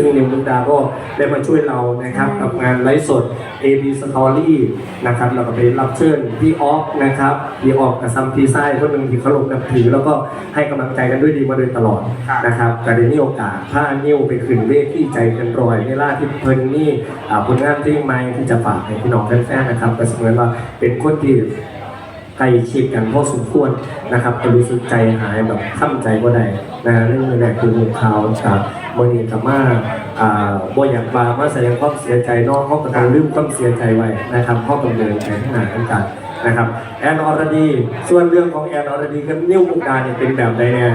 ซึ่งนิวมุกดาก็ได้มาช่วยเรานะครับกับงานไลฟ์สด AB Story นะครับเราก็ไปรับเชิญพี่ออฟนะครับพี่ออฟกับซัมพีไซคนหนึ่งที่เคารพนับถือ แล้วก็ให้กำลังใจกันด้วยดีมาโดยตลอดนะครับก็ได้มีโอกาสพานิ้วไปขึ้นเวทีใจกันรอยในล่าที่เพิ่นนี่อ่าผลงานเพลงใหม่ที่จะฝากให้พี่น้องแฟนๆนะครับก็เสมือนว่าเป็นคนที่ใกล้ชิดกันพอสมควรนะครับก็รู้สึกใจหายแบบข้ามใจก็ได้นะเรื่องแรกคือมีข่าวจา กโมนีกับมาอ่าบ่อยากมามาแสดงความเสียใจเน้องเขาประการลืมความเสียใจไว้นะครับข้อดำเนินไปข้างหน้ากันกันนะครับ แอนอรดี ส่วนเรื่องของแอนอรดีกับนิ้วมุกดาเนี่ยเป็นแบบใดเนี่ย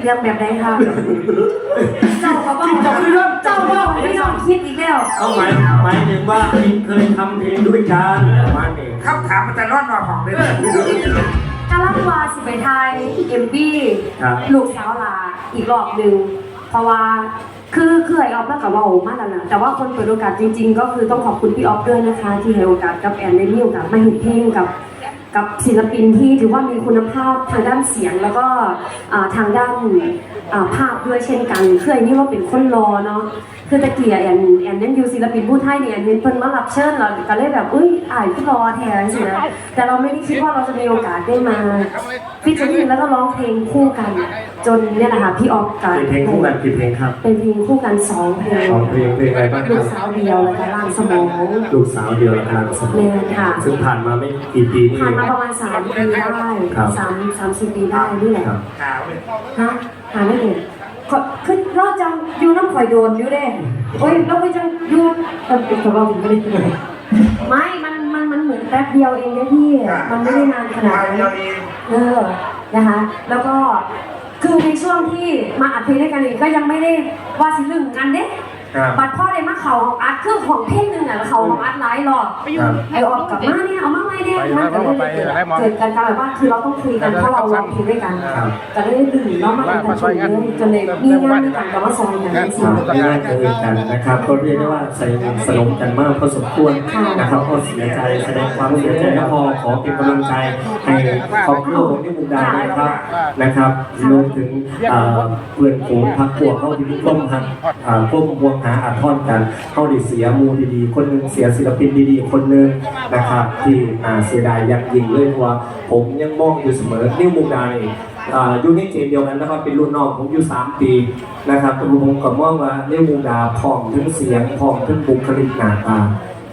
เรื่องแบบไหนคะเจ้าก็บอกเจ้าเจ้าบอกไม่ต้องคิดอีกแล้วเอาหมายหมายถึงว่าเคยทำเพลงด้วยกันประมาณนี้คำถามมันจะรอดนอนของเลยกาลังวาสิไปไทยเอ็มบี้ครับลูกสาวลาอีกรอบหนึ่ง เพราะว่าคือคือไอออฟแล้วกับว่าโอ้มากแล้วนะแต่ว่าคนเปิดโอกาสจริง ๆ ก็คือต้องขอบคุณพี่ออฟด้วยนะคะ ที่ให้โอกาสกับแอนได้มีโอกาสมาเห็นเพลงกับกับศิลปินที่ถือว่ามีคุณภาพทางด้านเสียงแล้วก็อ่าทางด้านอ่าภาพด้วยเช่นกันคืออันนี้ว่าเป็นคนรอเนาะ คือตะเกียแอนแอนเล่นอยูศิลปินผู้ไทยเนี่ยแอนเห็นเพิ่นมารับเชิญเราก็เลยแบบอุ้ยอ่ายก็รอแทนสินะแต่เราไม่ได้คิดว่าเราจะมีโอกาสได้มาฟิชเชอร์แล้วก็ร้องเพลงคู่กัน จนเนี่ยแหละค่ะพี่ออฟกับเป็นเพลงคู่กันกี่เพลงครับ เป็นเพลงคู่กันสองเพลงสองเพลงเพลงอะไรบ้างคลูรักบสาวเดียวแล้วก็ล่างสมองลูกสาวเดียวละกันสมเรียนค่ะ ซึ่งผ่านมาไม่กี่ปีนี่ผ่านมาประมาณสามปีได้ครับสามสามสี่ปีได้นี่แหละครับข่าวเลยฮะหาไม่เห็น ขอขึ้นรอดจังอยูน้ำข่อยโดนอยู่เด้โอ้ยเราไปจังอยูเออเป็นของเราถึงไม่ได้ไม่ มัน มัน มันเหมือนแป๊บเดียวเองนะพี่ มันไม่ได้นานขนาดเดีนั้ยวนเองเออ นะคะ แล้วก็ คือในช่วงที่มาอัดเพลงด้วยกันเองก็ยังไม่ได้ว่าสิลึงกันเด้ ครับ บัดพ่อได้มาเขาของอัดเครื่องของเพลงหนึ่งอะแล้วเขาของอัดหลายรอบครับไอออกกลับมาเนี่ยเอามาไม่เนี่ยมันก็เลยเกิดการการแบบว่าคือเราต้องคุยกันเพราะเราร้องเพลงด้วยกันครับก็เลยดื่มแล้วมาเป็นกันชนเลยจนเลยมีงานด้วยกันแต่ว่าซอยกันไม่คใช่รับงานเจอกันนะครับ ก็เรียกได้ว่าสนิทสนมกันมากพอสมควรนะครับก็เสียใจแสดงความเสียใจและพอขอเป็นกำลังใจให้ครอบครัวของที่มุกดานะครับนะครับรวมถึงเอ่อเพื่อนฝูงพักพวกเขาที่ต้มหักอ่าพวกพวงหาอาทอนกันเขาได้เสียมูดีๆ คนหนึงเสียศิลปินดีๆ คนหนึงนะครับที่อ่าเสียดายอยักยิงเลยเพราะว่าผมยังมองอยู่เสมอนิ้วมุกดาเองอ่าอยู่ในเกมเดียวกันนะครับเป็นรุ่นน้องผมอยู่ 3 ปีนะครับแต่ผมก็มองว่าเรื่องมูดาพอมทั้งเสียงพอมทั้งบุคลิกหน้าตา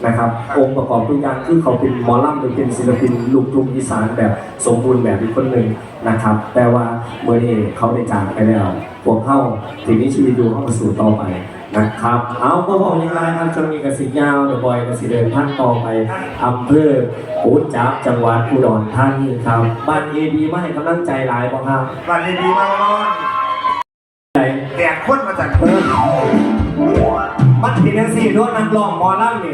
นะครับองค์ประกอบทุกอย่างคือเขาเป็นหมอลำหรือเป็นศิลปินลูกทุ่งอีสานแบบสมบูรณ์แบบอีกคนหนึ่งนะครับ แต่ว่าเมื่อนี้เขาได้จากไปแล้วพวกเข้าถึงนี้ชีวิตดูเข้ามาสู่ต่อไป นะครับ เอาก็บอกยังไงครับจะมีกสิยาวเดอะบอยกสิเดินท่านต่อไปอำเภอปูนจับจังหวัดอุดรธานีครับบ้านเอดีมาให้กำลังใจหลายบ่ครับวันนี้ดีมากนอนใจแดกคนมาจากเออมันเป็นจังซี่โดนนักร้องหมอลำนี่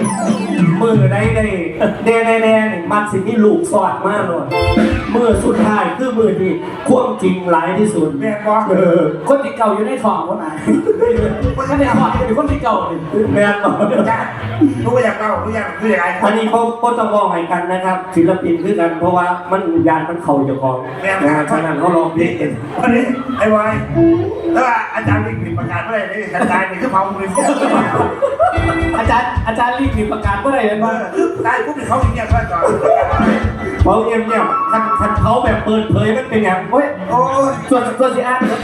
มือได้ได้ แน่แน่แน่นี่มันสิมีลูกสอดมากเลยมือสุดท้ายคือมือที่ความจริงหลายที่สุดแม่บอกเออคนที่เก่าอยู่ในท้องคนไหนคนที่ท้องอยู่คนที่เก่านี่แม่นบ่จ้ารู้อยากเล่ารู้อยากรู้อยากอะไรอันนี้เขาก็ต้องบอกให้กันนะครับ ศิลปินคือกัน เพราะว่ามันยานมันเข่าเจ้าของนะฮะฉะนั้นเขาลองเพลงกันวันนี้ไอ้วายแล้วอาจารย์ลิขิตประกาศเมื่อไหร่นี่อาจารย์นี่คือเผามือเสียอาจารย์อาจารย์รีบมีประกาศเมื่อไหร่กันเอบ้างอคือตายปุ๊บเขาอย่างเงี้ยก็ต่อเขาเงียบเงียบๆคันคันเขาแบบเปิดเผยมันเป็นอย่างโอ้ยโอ้ยส่วนส่วนที่อ่านครับ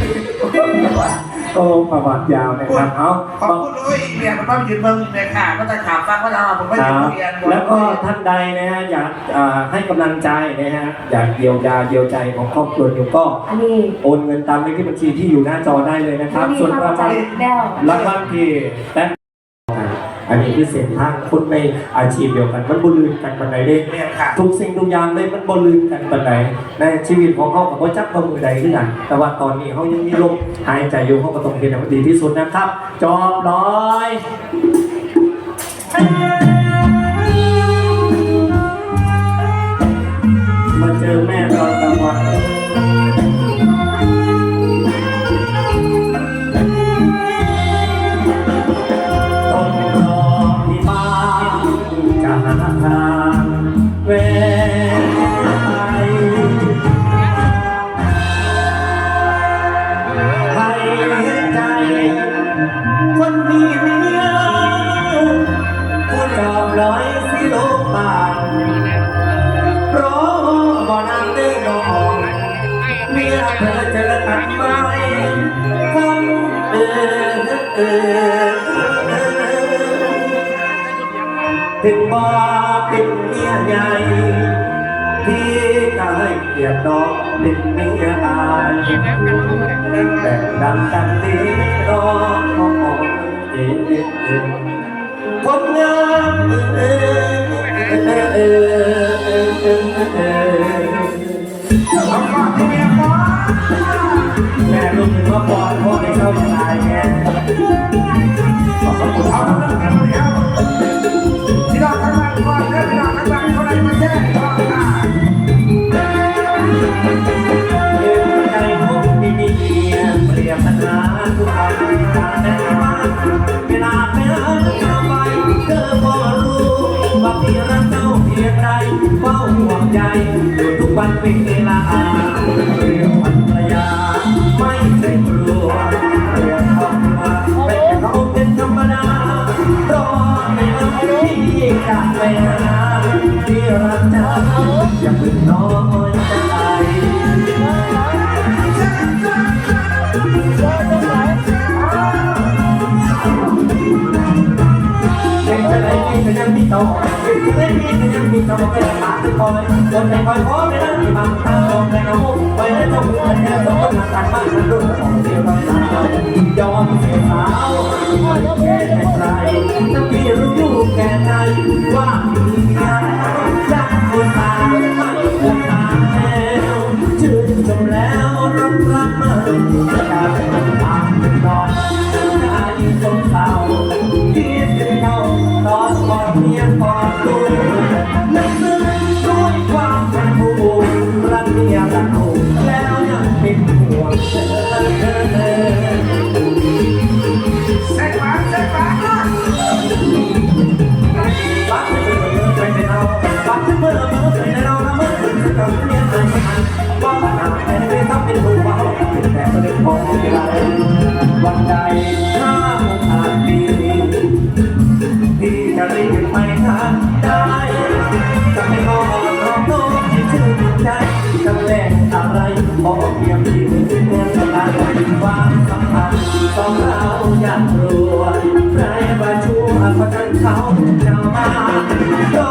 โอ้ประวัติยาวนะครับเอาขอบคุณด้วยเนี่ยมันต้องยืนเมืองเนี่ยค่ะก็จะขาฟังว่าเราผมไม่คยืรันบเรียนแล้วก็ท่านใดนะฮะอยากอ่าให้กำลังใจนะฮะอยากเยียวยาเยียวใจของครอบครัวอยู่ก็อันนี้โอนเงินตามเลขที่บัญชีที่อยู่หน้าจอได้เลยนะครับมีส่วนความรางใจวัลแล้วรางวัลที่แต่ อันนี้คือเส้นทางคนในอาชีพเดียวกัน มันบลืนกันบันไดเด้เนี่ยค่ะทุกสิ่งทุกอย่างเลยมันบลืนกันบันไดในชีวิตของเขากับว่าจับกับมือใดขึ้นกันแต่ว่าตอนนี้เขายังมีลมหายใจอยู่เขาก็ต้องเป็นอย่างดีที่สุดนะครับ จอบร้อยมาเจอแม่ตอนกลางวัน เธอเจอกันไหมคำเออเออถึงบ่เป็นเแม่ลูกถึงว่าปอดพ่อในเข้าตายแกเอาเรื่องกันเดียวพี่น้องทั้งบ้านก่อนเรื่องพี่น้องทั้งบ้านเขาได้มาแจ้งก่อนนะเดินใจพบมีเมียเปรียบปัญหาทุกคำทางแน่ว่าเวลาไปหาเธอไปเธอบ่รู้ว่าพี่รักเจ้าเพียงใดเฝ้าห่วงใยอยู่ทุกวันเป็นเวลา คอยจนในคอยขอไม่ได้ที่บางทางลงในกระมุกไปได้เจ้ามือแค่สองคนต่างบ้านมันรุ่นของเดียวกันยอมเสียสาวแก่ใครถ้าพี่รู้แก่ใจว่ามีงานรักคนตาไม่ควรตาแล้วชื่นชมแล้วรักรักมาจะก รักเรักลูกแล้วยังเป็นห่วงเธอเซ็กมาเซ็กมาปักเมื่อเมื่อไปในเราปักเมื่อเมื่อไปในเราละเมื่อจะกลับเมียนานมันว่าปัญหาแต่ไม่ทำเป็นผู้ว่าเป็นแต่เด็นของเวลาวันใดถ้าโอ บอกเพียงที่มือเมื่อสลายความสัมพันธ์สองเราอยากรัวใครมาชั่วประกันเขาจะมา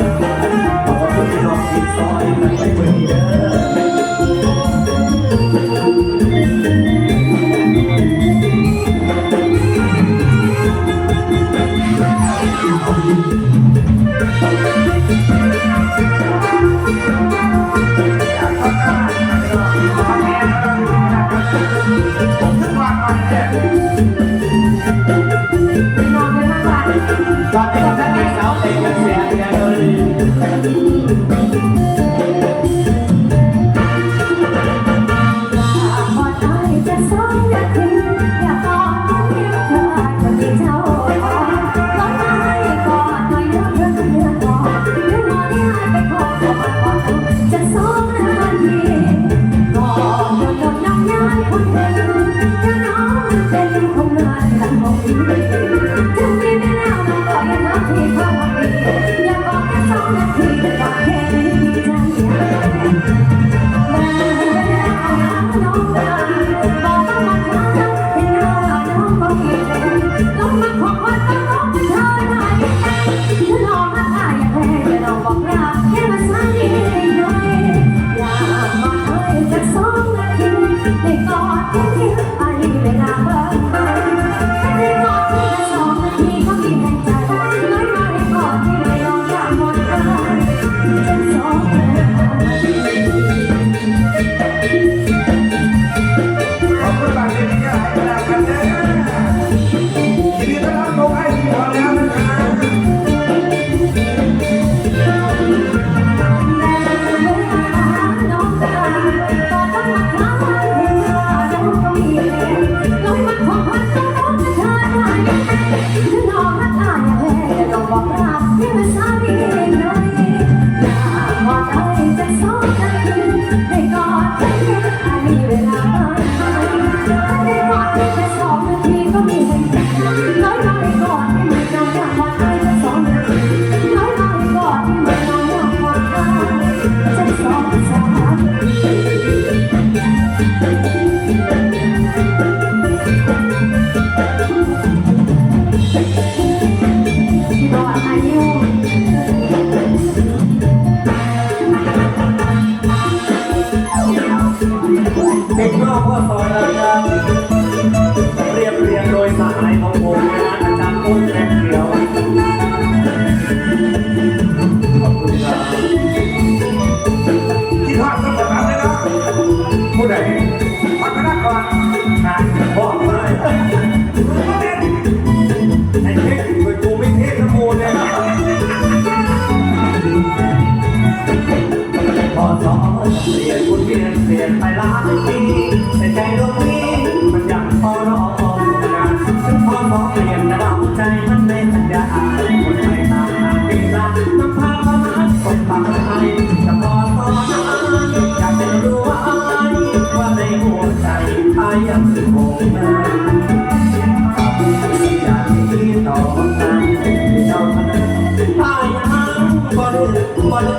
บ่ได้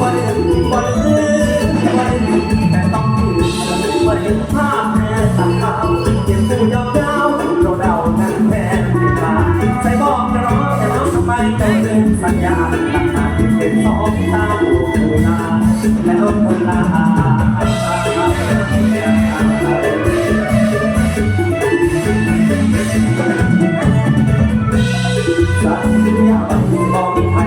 บ่ไบ่ไ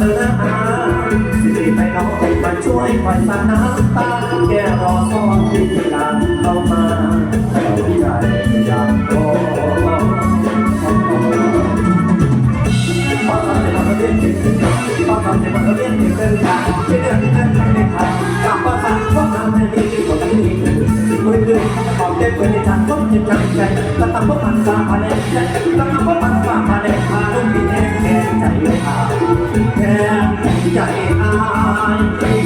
เธอนะฮะสิริไปน้องมาช่วยคอยสาน้ำตาแกรอซ่อนที่หลังเข้ามาเข้ไใจอยากขอควงมใจมันก็เรียนเก่งความใจมันก็เรียนเต่งเกินไปที่เดินที่นั่นไม่ได้ทำกลับมาสั่งว่าทำให้ดีที่กว่งที่นี่มือเดือดขอบเด็กไปในทางต้นจิตใจใจตั้งตั้งว่ามันสามาเนตั้งตั้งว่ามันสามาเนพาลูกดีแน่แค่ใจเลยพา time.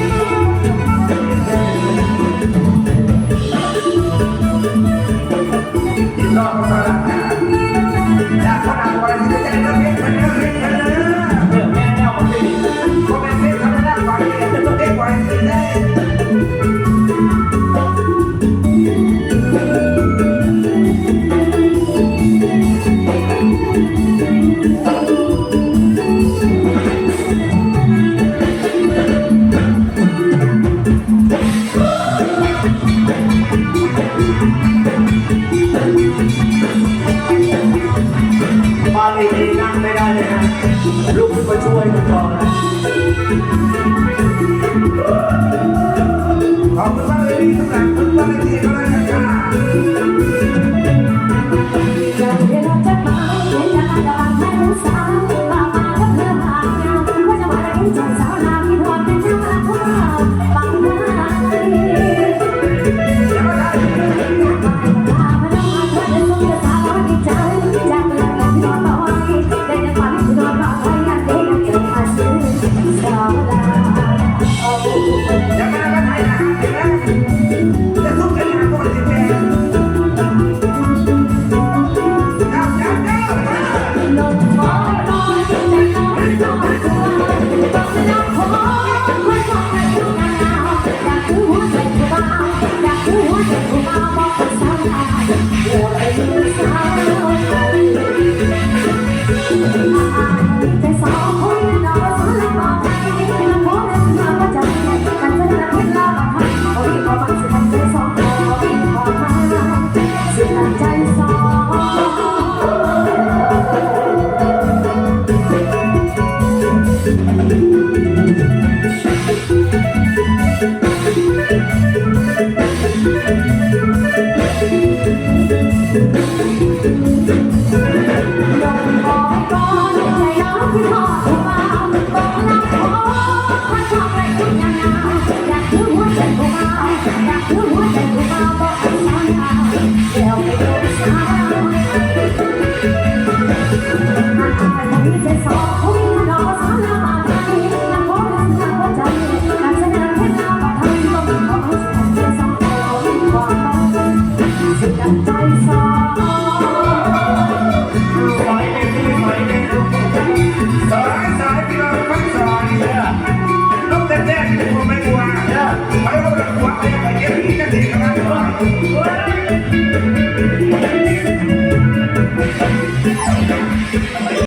I'm